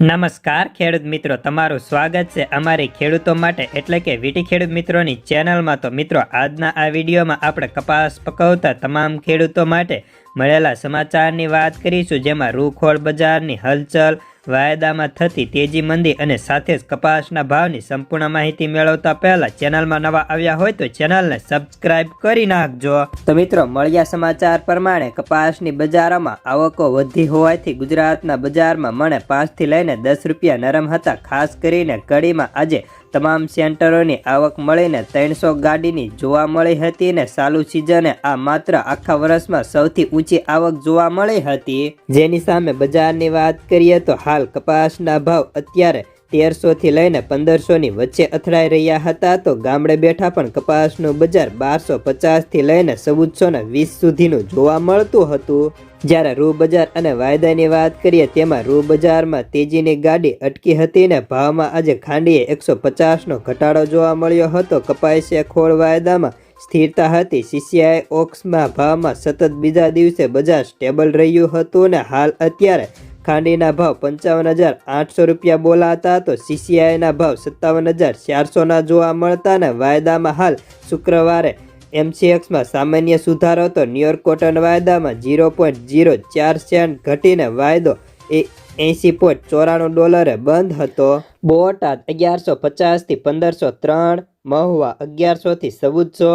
નમસ્કાર ખેડૂત મિત્રો, તમારું સ્વાગત છે અમારી ખેડૂતો માટે. એટલે કે વીટી ખેડૂત મિત્રોની ચેનલમાં તો મિત્રો, આજના આ વિડીયોમાં આપણે કપાસ પકવતા તમામ ખેડૂતો માટે મળેલા સમાચારની વાત કરીશું, જેમાં રૂખોળ બજારની હલચલ, વાયદામાં થતી તેજી મંદી અને સાથે જ કપાસના ભાવની સંપૂર્ણ માહિતી મેળવતા પહેલા ચેનલમાં નવા આવ્યા હોય તો ચેનલને સબસ્ક્રાઇબ કરી નાખજો. તો મિત્રો, મળ્યા સમાચાર પ્રમાણે કપાસની બજારોમાં આવકો વધી હોવાથી ગુજરાતના બજારમાં મને પાંચથી લઈને દસ રૂપિયા નરમ હતા, ખાસ કરીને કડીમાં આજે તમામ સેન્ટરોની આવક મળીને ત્રણસો ગાડીની જોવા મળી હતી ને ચાલુ સિઝને આ માત્ર આખા વર્ષમાં સૌથી ઊંચી આવક જોવા મળી હતી. જેની સામે બજારની વાત કરીએ તો હાલ કપાસના ભાવ અત્યારે તેરસો થી લઈને પંદરસો ની વચ્ચે અથડાઈ રહ્યા હતા, તો ગામડે બેઠા પણ કપાસનું બજાર બારસો પચાસથી લઈને ચૌદસો ને વીસ સુધીનું જોવા મળતું હતું. જ્યારે રૂ બજાર અને વાયદાની વાત કરીએ, તેમાં રૂ બજારમાં તેજીની ગાડી અટકી હતી ને ભાવમાં આજે ખાંડીએ એકસો પચાસનો ઘટાડો જોવા મળ્યો હતો. કપાસિયા ખોળ વાયદામાં સ્થિરતા હતી. સીસીઆઈ ઓક્સમાં ભાવમાં સતત બીજા દિવસે બજાર સ્ટેબલ રહ્યું હતું ને હાલ અત્યારે ખાંડીના ભાવ પંચાવન હજાર આઠસો રૂપિયા બોલાતા તો સીસીઆઈના ભાવ સત્તાવન હજાર ચારસોના જોવા મળતા ને વાયદામાં હાલ શુક્રવારે એમસીએક્સમાં સામાન્ય સુધારો તો ન્યુયોર્ક કોટન વાયદામાં ઝીરો પોઈન્ટ ઝીરો ચાર સેન્ટ ઘટીને વાયદો એ એંસી પોઈન્ટ ચોરાણું ડોલરે બંધ હતો. બોટાદ અગિયારસો પચાસથી પંદરસો ત્રણ, મહુવા અગિયારસોથી ચૌદસો,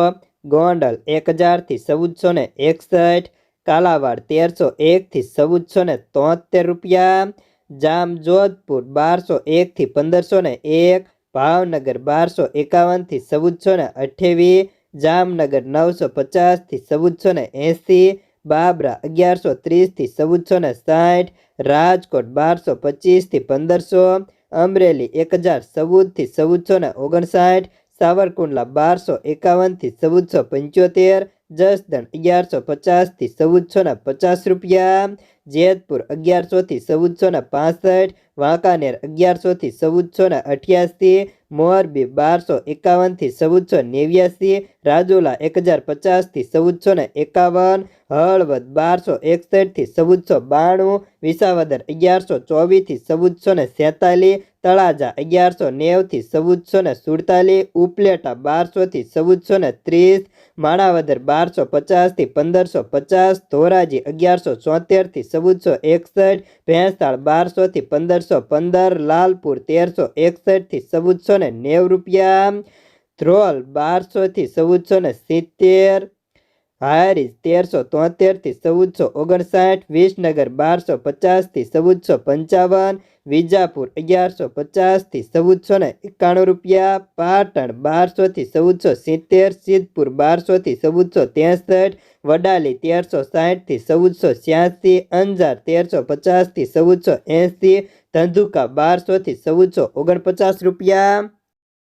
ગોંડલ એક હજારથી ચૌદસો ને એકસઠ કાલાવાડ તેરસો એકથી ચૌદસો ને તોતેર રૂપિયા જામ જોધપુર બારસો એકથી પંદરસો ને એક, ભાવનગર બારસો એકાવનથી ચૌદસો ને અઠ્યાવીસ, જામનગર નવસો પચાસથી ચૌદસો ને એંસી બાબરા અગિયારસો ત્રીસથી ચૌદસો ને સાઠ, રાજકોટ બારસો પચીસથી પંદરસો, અમરેલી એક હજાર ચૌદથી ચૌદસો ને ઓગણસાઠ, સાવરકુંડલા બારસો એકાવનથી ચૌદસો પંચોતેર જસદણ અગિયારસો પચાસથી ચૌદસો ને પચાસ રૂપિયા. જેતપુર અગિયારસોથી ચૌદસો ને પાસઠ. વાંકાનેર અગિયારસોથી ચૌદસો ના અઠ્યાસી. મોરબી બારસો એકાવનથી ચૌદસો નેવ્યાસી. રાજુલા એક હજાર પચાસથી ચૌદસો ને એકાવન. હળવદ બારસો એકસઠથી ચૌદસો બાણું, વિસાવદર અગિયારસો ચોવીસથી ચૌદસો ને સેતાલીસ, તળાજા અગિયારસો નેવથી ચૌદસો ને સુડતાલીસ, ઉપલેટા બારસોથી ચૌદસો ને ત્રીસ, માણાવદર બારસો પચાસથી પંદરસો પચાસ, ધોરાજી અગિયારસો ચોતેરથી ચૌદસો એકસઠ, ભેંસાળ બારસોથી પંદરસો પંદર, લાલપુર તેરસો એકસઠથી ચૌદસો ને નેવ રૂપિયા, ધ્રોલ બારસોથી ચૌદસો ને સિત્તેર હારીજ તેરસો તોતેરથી ચૌદસો ઓગણસાઠ, વિસનગર બારસો પચાસથી ચૌદસો પંચાવન, વિજાપુર અગિયારસો પચાસથી ચૌદસો ને એકાણું રૂપિયા, પાટણ બારસોથી ચૌદસો સિત્તેર, સિદ્ધપુર બારસોથી ચૌદસો ત્રેસઠ, વડાલી તેરસો સાઠથી ચૌદસો છ્યાસી, અંજાર તેરસો પચાસથી ચૌદસો એંસી, ધંધુકા બારસોથી ચૌદસો ઓગણપચાસ રૂપિયા.